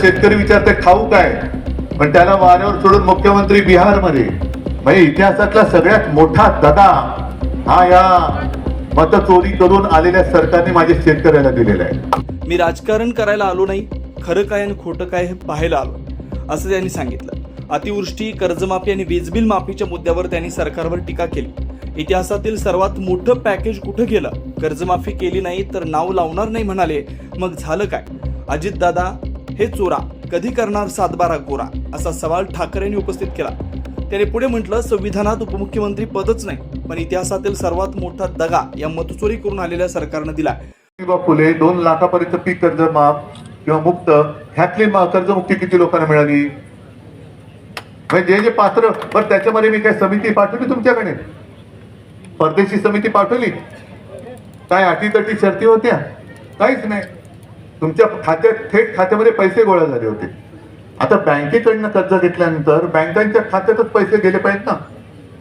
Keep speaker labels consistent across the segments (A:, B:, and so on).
A: शेतकरी विचारते खाऊ काय? पण त्याला वाऱ्यावर सोडून मुख्यमंत्री बिहारमध्ये. म्हणजे इतिहासातला सगळ्यात मोठा दगा हा या मतचोरी करून आलेल्या सरकारने माझ्या शेतकऱ्याला दिलेला आहे.
B: मी राजकारण करायला आलो नाही खरं काय आणि खोटं काय हे पाहायला आलो. असं त्यांनी सांगितलं. अतिवृष्टी कर्जमाफी आणि वीज बिल माफीच्या मुद्द्यावर त्यांनी सरकारवर टीका केली. इतिहासातील सर्वात मोठं पॅकेज कुठं गेलं? कर्जमाफी केली नाही तर नाव लावणार नाही म्हणाले. मग झालं काय? अजितदादा हे चोरा कधी करणार सातबारा गोरा? असा सवाल ठाकरेंनी उपस्थित केला. त्याने पुढे म्हटलं संविधानात उपमुख्यमंत्री पदच नाही पण इतिहासातील सर्वात मोठा दगा या मतचोरी करून आलेल्या सरकारनं दिला
A: फुले दोन लाखापर्यंत पीक कर्ज माफ किंवा मुक्त ह्यातली मा- कर्जमुक्ती किती लोकांना मिळाली? म्हणजे जे जे पात्र बरं त्याच्यामध्ये मी काय समिती पाठवली तुमच्याकडे? परदेशी समिती पाठवली? काय अटीतटी शर्ती होत्या? काहीच नाही. तुमच्या खात्यात थेट खात्यामध्ये पैसे गोळा झाले होते. आता बँकेकडनं कर्ज घेतल्यानंतर बँकांच्या खात्यातच पैसे गेले पाहिजेत ना.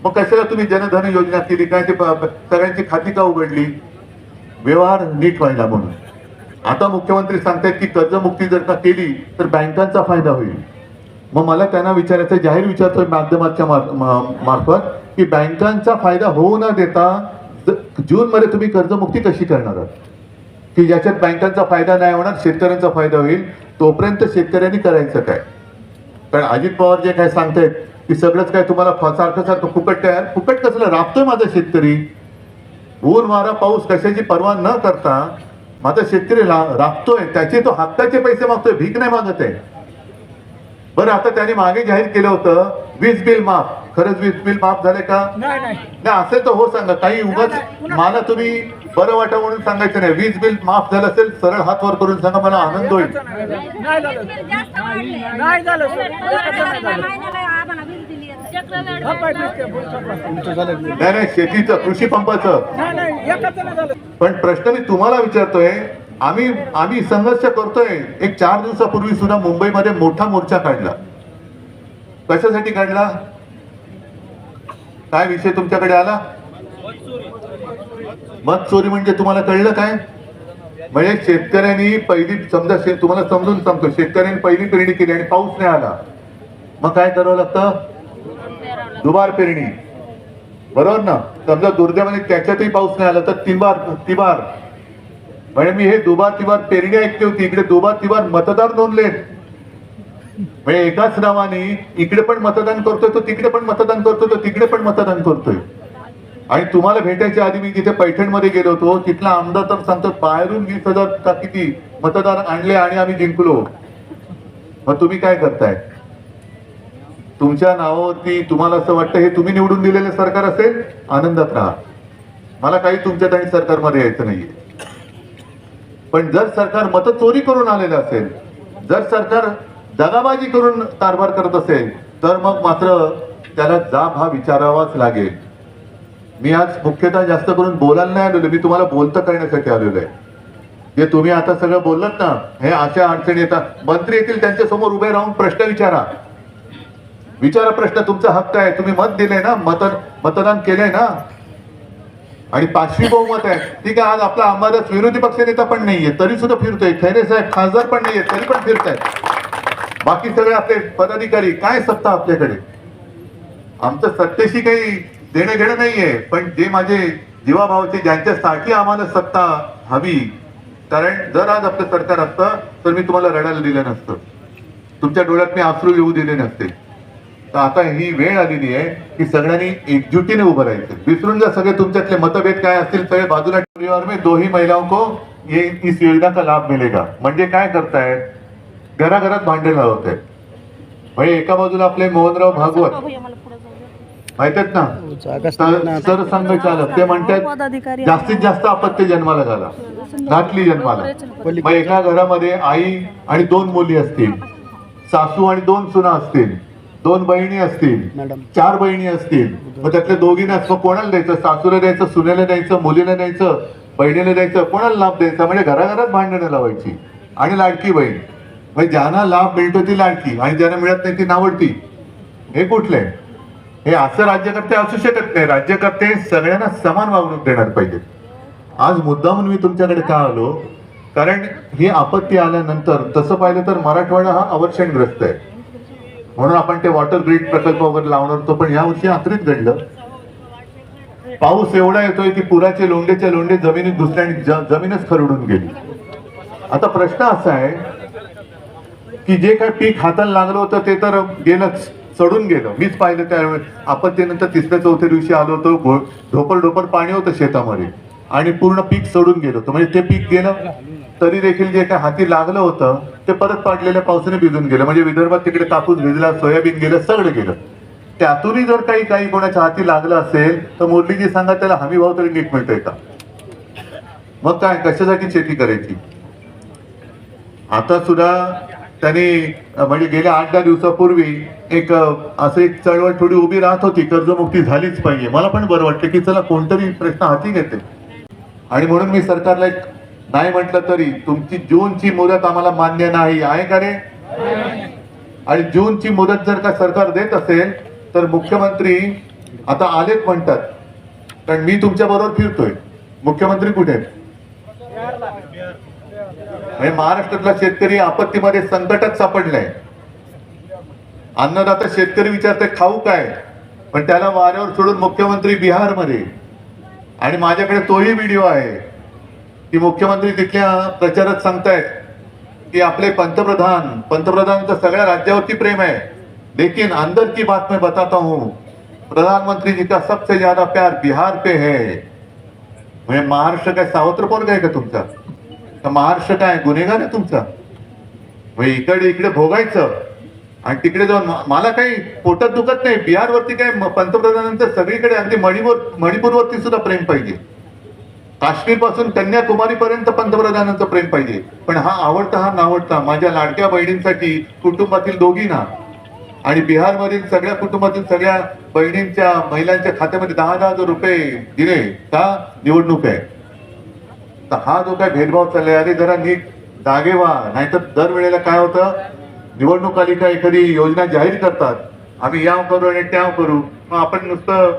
A: मग कशाला तुम्ही जनधन योजना केली? काय ते प- सगळ्यांची खाती का उघडली? व्यवहार नीट व्हायला म्हणून. आता मुख्यमंत्री सांगतायत की कर्जमुक्ती जर का केली तर बँकांचा फायदा होईल. मग मला त्यांना विचारायचं जाहीर विचारतोय माध्यमाच्या मार्फत की बँकांचा फायदा होऊ न देता जूनमध्ये तुम्ही कर्जमुक्ती कशी करणार आहात? की ज्याच्यात बँकांचा फायदा नाही होणार शेतकऱ्यांचा फायदा होईल तोपर्यंत शेतकऱ्यांनी करायचं काय? कारण अजित पवार जे काय सांगतायत की सगळंच काय तुम्हाला फ- सारखं सारखं फुकट काय फुकट कसलं? राबतोय माझा शेतकरी. ऊन वारा पाऊस कशाची पर्वा न करता माझा शेतकरी राबतोय त्याचे तो हक्काचे पैसे मागतोय भीक नाही मागत आहे. बरं आता त्याने मागे जाहीर केलं होतं वीज बिल माफ. खरंच वीज बिल माफ झाले का?
C: नाही नाही.
A: नाही असेल तर हो सांगा. काही उगाच मला तुम्ही बरं वाटा म्हणून सांगायचं नाही. वीज बिल माफ झालं असेल सरळ हात वर करून सांगा मला आनंद होईल.
C: नाही नाही
A: शेतीचं कृषी पंपाचं.
C: नाही नाही एकच नाही झालं.
A: पण प्रश्न मी तुम्हाला विचारतोय आम्ही आम्ही संघर्ष करतोय. एक चार दिवसापूर्वी सुद्धा मुंबईमध्ये मोठा मोर्चा काढला. कशासाठी काढला? काय विषय तुमच्याकडे आला? मत चोरी म्हणजे तुम्हाला कळलं काय? म्हणजे शेतकऱ्यांनी पहिली समजा तुम्हाला समजून सांगतो. शेतकऱ्यांनी पहिली पेरणी केली आणि पाऊस नाही आला. मग काय करावं लागतं? दुबार पेरणी. बरोबर ना? समजा दुर्दैवाने त्याच्यातही पाऊस नाही आला तर तिबार तिबार. म्हणजे मी हे दुबार तिबार पेरणी ऐकली होती. इकडे दुबार तिबार मतदार नोंदले म्हणजे एकाच नावाने इकडे पण मतदान करतोय तो तिकडे पण मतदान करतोय तो तिकडे पण मतदान करतोय. आणि तुम्हाला भेटायच्या आधी मी तिथे पैठणमध्ये गेलो होतो तिथला आमदार तर सांगतो बाहेरून वीस हजार का किती मतदार आणले आणि आम्ही जिंकलो. मग तुम्ही काय करताय? तुमच्या नावावरती तुम्हाला असं वाटतं हे तुम्ही निवडून दिलेलं सरकार असेल? आनंदात राहा. मला काही तुमच्यात आणि सरकारमध्ये यायचं नाहीये. पण जर सरकार मतं चोरी करून आलेलं असेल जर सरकार दगाबाजी करून कारभार करत असेल तर मग मात्र त्याला जाब हा विचारावाच लागेल. मी आज मुख्यतः जास्त करून बोलायला नाही आलेलो मी तुम्हाला बोलतं करण्यासाठी आलेलो आहे. जे तुम्ही आता सगळं बोललात ना हे अशा अडचणी येतात. मंत्री येतील त्यांच्यासमोर उभे राहून प्रश्न विचारा. विचारा प्रश्न तुमचा हक्क आहे. तुम्ही मत दिले ना मत मतदान केलंय ना आणि पाचवी बहुमत आहे. ठीक आहे आज आपला अंबादास विरोधी पक्ष नेता पण नाहीये तरी सुद्धा फिरतोय. खैरे साहेब खासदार पण नाहीये तरी पण फिरतायत. बाकी सगळे आपले पदाधिकारी काय सत्ता आपल्याकडे? आमचं सत्तेशी काही देणं घेणं नाहीये पण जे माझे जीवाभावचे ज्यांच्यासाठी आम्हाला सत्ता हवी कारण जर आज आपलं सरकार असतं तर मी तुम्हाला रडायला दिलं नसतं. तुमच्या डोळ्यात मी आसरू येऊ दिले नसते. तर आता ही वेळ आलेली आहे की सगळ्यांनी एकजुटीने उभं राहायचं. विसरून जा सगळे तुमच्यातले मतभेद काय असतील सगळे बाजूला परिवार में दो ही महिलाओं को ये इस योजना का लाभ मिलेगा. म्हणजे काय करतायत घराघरात भांडण लावत आहेत म्हणजे एका बाजूला आपले मोहनराव भागवत. माहीत ना? तर- सरसंघ चालक ते म्हणतात जास्तीत जास्त अपत्य जन्माला झाला नातली जन्माला. मग एका घरामध्ये आई आणि दोन मुली असतील. सासू आणि दोन सुना असतील. दोन बहिणी असतील चार बहिणी असतील मग त्यातल्या दोघींना मग कोणाला द्यायचं? सासूला द्यायचं सुनेला द्यायचं मुलीला द्यायचं बहिणीला द्यायचं कोणाला लाभ द्यायचा? म्हणजे घराघरात भांडणं लावायची आणि लाडकी बहीण. म्हणजे ज्यांना लाभ मिळतो ती लाडकी आणि ज्यांना मिळत नाही ती नावडती. हे कुठले? हे असं राज्यकर्ते असू शकत नाही. राज्यकर्ते सगळ्यांना समान वागणूक देणार पाहिजेत. आज मुद्दामून मी तुमच्याकडे का आलो? कारण ही आपत्ती आल्यानंतर तसं पाहिलं तर मराठवाडा हा अवर्षणग्रस्त आहे. म्हणून आपण ते वॉटर ग्रीड प्रकल्प वगैरे लावणार होतो पण यावर्षी आखरीत घडलं. पाऊस एवढा येतोय की पुराचे लोंडेच्या लोंडे जमिनीत घुसले ज- जमीनच खरडून गेली. आता प्रश्न असा आहे की जे काय पीक हाताला लागलं होतं ते तर गेलंच सडून गेलं. मीच पाहिलं त्यावेळी आपत्तीनंतर तिसऱ्या चौथ्या दिवशी आलो होतो ढोपर ढोपर पाणी होतं शेतामध्ये. आणि पूर्ण पीक सडून गेलं होतं. म्हणजे ते पीक गेलं. तरी देखील जे काय हाती लागलं होतं ते परत पाडलेल्या पावसाने भिजून गेलं. म्हणजे विदर्भात तिकडे कापूस भिजला सोयाबीन गेलं सगळं गेलं. त्यातूनही जर काही काही कोणाच्या हाती लागलं असेल तर मुरलीजी सांगा त्याला हमी भाव तरी नीट मिळतोय का? मग काय कशासाठी शेती करायची? आता सुद्धा त्यांनी म्हणजे गेल्या आठ दहा दिवसापूर्वी एक असं एक चळवळ थोडी उभी राहत होती कर्जमुक्ती झालीच पाहिजे. मला पण बरं वाटतं की चला कोणतरी प्रश्न हाती घेते. आणि म्हणून मी सरकारला एक नाही म्हटलं तरी तुमची जूनची मुदत आम्हाला मान्य नाही आहे का रे आणि जूनची मुदत जर का सरकार देत असेल तर मुख्यमंत्री आता आलेच म्हणतात. कारण मी तुमच्या बरोबर फिरतोय. मुख्यमंत्री कुठे म्हणजे महाराष्ट्रातला शेतकरी आपत्तीमध्ये संकटात सापडलाय. अन्नदाता शेतकरी विचारते खाऊ काय? पण त्याला वाऱ्यावर सोडून मुख्यमंत्री बिहारमध्ये. आणि माझ्याकडे तोही व्हिडिओ आहे. की मुख्यमंत्री तिथल्या प्रचारात सांगतायत की आपले पंतप्रधान पंतप्रधानांचं सगळ्या राज्यावरती प्रेम आहे. लेकिन अंदर की बात मैं बताता हूँ प्रधानमंत्री जी का सबसे ज्यादा प्यार बिहार पे है। म्हणजे महाराष्ट्र काय सावत्र कोण काय का तुमचा? तर महाराष्ट्र काय गुन्हेगार आहे तुमचा? म्हणजे इकडे इकडे भोगायचं. आणि तिकडे जाऊन मला काही पोटात दुखत नाही. बिहारवरती काय पंतप्रधानांचं सगळीकडे अगदी मणिपूर मणिपूरवरती सुद्धा प्रेम पाहिजे. काश्मीरपासून कन्याकुमारी पंतप्रधानांचं प्रेम पाहिजे. पण हा आवडता हा नावडता माझ्या लाडक्या बहिणींसाठी कुटुंबातील दोघींना आणि बिहारमधील सगळ्या कुटुंबातील सगळ्या बहिणींच्या महिलांच्या खात्यामध्ये दहा दहा हजार रुपये दिले का? निवडणूक आहे. तर हा जो काय भेदभाव चाललाय अरे जरा नीट जागे व्हा. नाहीतर दरवेळेला काय होतं? निवडणूक आली का एखादी योजना जाहीर करतात. आम्ही याव करू आणि त्याव करू. मग आपण नुसतं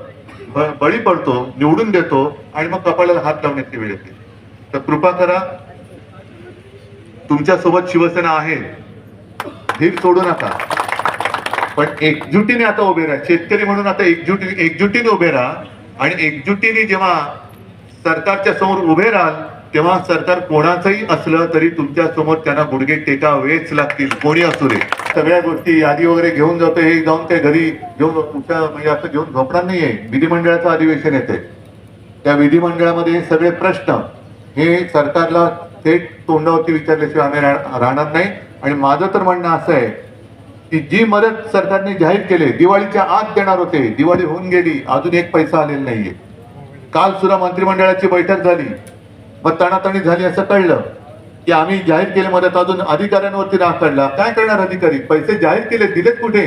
A: बळी पडतो निवडून देतो आणि मग कपाळाला हात लावण्याची वेळ येते. तर कृपा करा तुमच्यासोबत शिवसेना आहे धीर सोडू नका. पण एकजुटीने आता उभे राहा. शेतकरी म्हणून आता एकजुटी एकजुटीने उभे राहा. आणि एकजुटीने जेव्हा सरकारच्या समोर उभे राहाल तेव्हा सरकार कोणाचंही असलं तरी तुमच्यासमोर त्यांना गुडघे टेकावेच लागतील. कोणी असू दे. सगळ्या गोष्टी यादी वगैरे घेऊन जातो हे जाऊन ते घरी घेऊन तुमच्या म्हणजे असं घेऊन झोपणार नाहीये. विधिमंडळाचं अधिवेशन येते त्या विधिमंडळामध्ये हे सगळे प्रश्न हे सरकारला थेट तोंडावरती विचारल्याशिवाय आम्ही रा- राहणार नाही. आणि माझं तर म्हणणं असं आहे की जी मदत सरकारने जाहीर केली दिवाळीच्या आत देणार होते. दिवाळी होऊन गेली अजून एक पैसा आलेला नाहीये. काल सुद्धा मंत्रिमंडळाची बैठक झाली. मग तणातणी झाली असं कळलं की आम्ही जाहीर केले मदत अजून अधिकाऱ्यांवरती राग काढला. काय करणार अधिकारी? पैसे जाहीर केले दिलेत कुठे?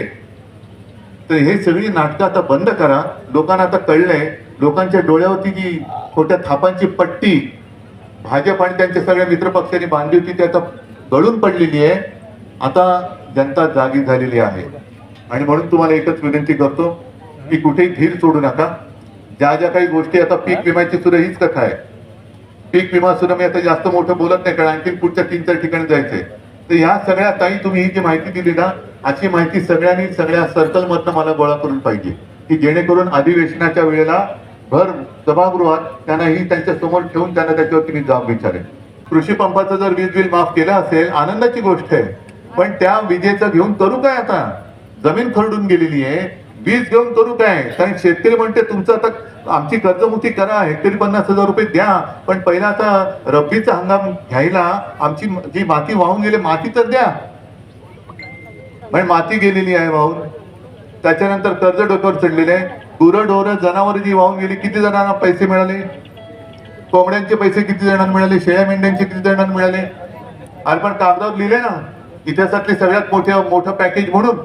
A: तर हे सगळी नाटकं आता बंद करा. लोकांना आता कळलंय. लोकांच्या डोळ्यावरती जी खोट्या थापांची पट्टी भाजप आणि त्यांच्या सगळ्या मित्रपक्षांनी बांधली होती ती आता गळून पडलेली आहे. आता जनता जागी झालेली आहे. आणि म्हणून तुम्हाला एकच विनंती करतो की कुठेही धीर सोडू नका. ज्या ज्या काही गोष्टी आता पीक विम्याची सुद्धा हीच कथा आहे पीक विमा सुद्धा मी आता जास्त मोठं बोलत नाही कारण आणखी पुढच्या तीन चार ठिकाणी जायचंय. तर ह्या सगळ्या ताई तुम्ही ही जी माहिती दिली ना अशी माहिती सगळ्यांनी सगळ्या सर्कल मधनं मला गोळा करून पाहिजे. की जेणेकरून अधिवेशनाच्या वेळेला भर सभागृहात त्यांना ही त्यांच्यासमोर ठेवून त्यांना त्याच्यावरती मी जबाब विचारेन. कृषी पंपाचं जर वीज बिल माफ केलं असेल आनंदाची गोष्ट आहे. पण त्या विजेचं घेऊन करू काय आता? जमीन खरडून गेलेली आहे. वीज घेऊन करू काय? कारण शेतकरी म्हणते तुमचं आता आमची कर्जमुक्ती करा हेक्टरी पन्नास हजार रुपये द्या. पण पहिला आता रब्बीचा हंगाम घ्यायला आमची जी माती वाहून गेली माती तर द्या. म्हणजे माती गेलेली आहे वाहून. त्याच्यानंतर कर्ज डोक्यावर चढलेले आहे. गुरं ढोरं जनावर जी वाहून गेली किती जणांना पैसे मिळाले? कोंबड्यांचे पैसे किती जणांना मिळाले? शेळ्या मेंढ्यांचे किती जणांना मिळाले? अरे पण कागदावर लिहिले ना इतिहासातले सगळ्यात मोठ्या मोठं पॅकेज म्हणून.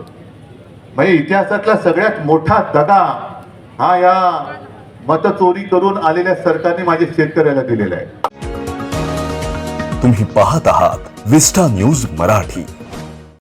A: म्हणजे इतिहासातला सगळ्यात मोठा दगा हा या मतचोरी करून आलेल्या सरकारने माझ्या शेतकऱ्याला दिलेला आहे.
D: तुम्ही पाहत आहात विस्टा न्यूज मराठी.